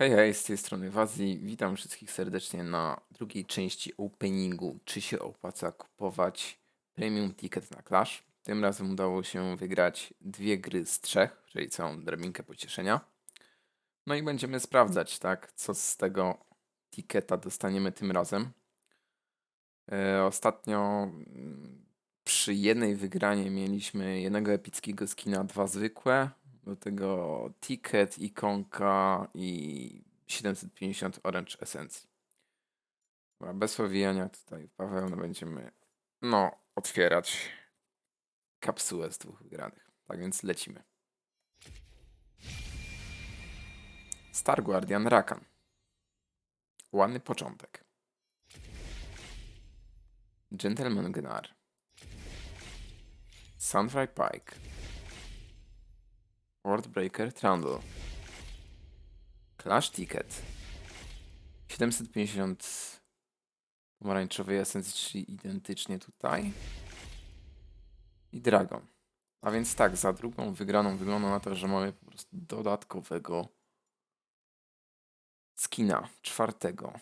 Hej, hej, z tej strony Wazi. Witam wszystkich serdecznie na drugiej części openingu. Czy się opłaca kupować premium ticket na Clash? Tym razem udało się wygrać dwie gry z trzech, czyli całą drabinkę pocieszenia. No i będziemy sprawdzać, tak, co z tego ticketa dostaniemy tym razem. E, ostatnio mm, przy jednej wygranie mieliśmy jednego epickiego skina, dwa zwykłe. Do tego ticket, ikonka i 750 orange esencji. Bez owijania tutaj Paweł, no będziemy no otwierać kapsułę z dwóch wygranych. Tak więc lecimy. Star Guardian Rakan. Ładny początek. Gentleman Gnar. Sunfry Pike. Wordbreaker Trundle. Clash Ticket. 750 pomarańczowej esencji, czyli identycznie tutaj. I Dragon. A więc tak, za drugą wygraną wygląda na to, że mamy po prostu dodatkowego skina, czwartego.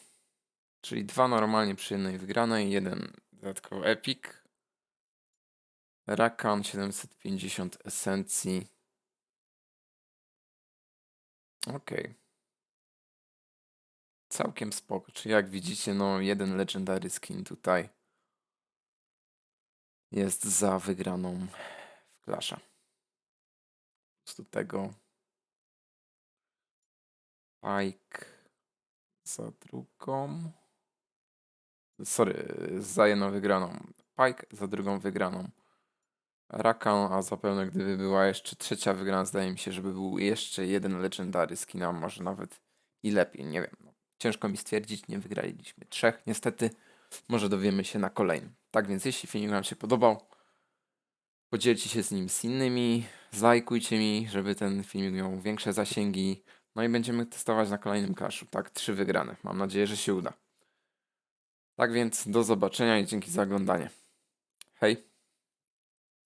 Czyli dwa normalnie przy jednej wygranej, jeden dodatkowo epic. Rakan 750 esencji. Okej. Całkiem spoko. Czy jak widzicie, no jeden legendary skin tutaj jest za wygraną w Clasha. Po prostu tego Pike za drugą. Sorry, za jedną wygraną. Pike za drugą wygraną. Rakan, a zapewne gdyby była jeszcze trzecia wygrana, zdaje mi się, żeby był jeszcze jeden legendary skin, a może nawet i lepiej, nie wiem. No, ciężko mi stwierdzić, nie wygraliśmy trzech, niestety. Może dowiemy się na kolejnym. Tak więc, jeśli filmik Wam się podobał, podzielcie się z nim z innymi, zlajkujcie mi, żeby ten filmik miał większe zasięgi. No i będziemy testować na kolejnym kaszu. Tak, trzy wygrane. Mam nadzieję, że się uda. Tak więc, do zobaczenia i dzięki za oglądanie. Hej!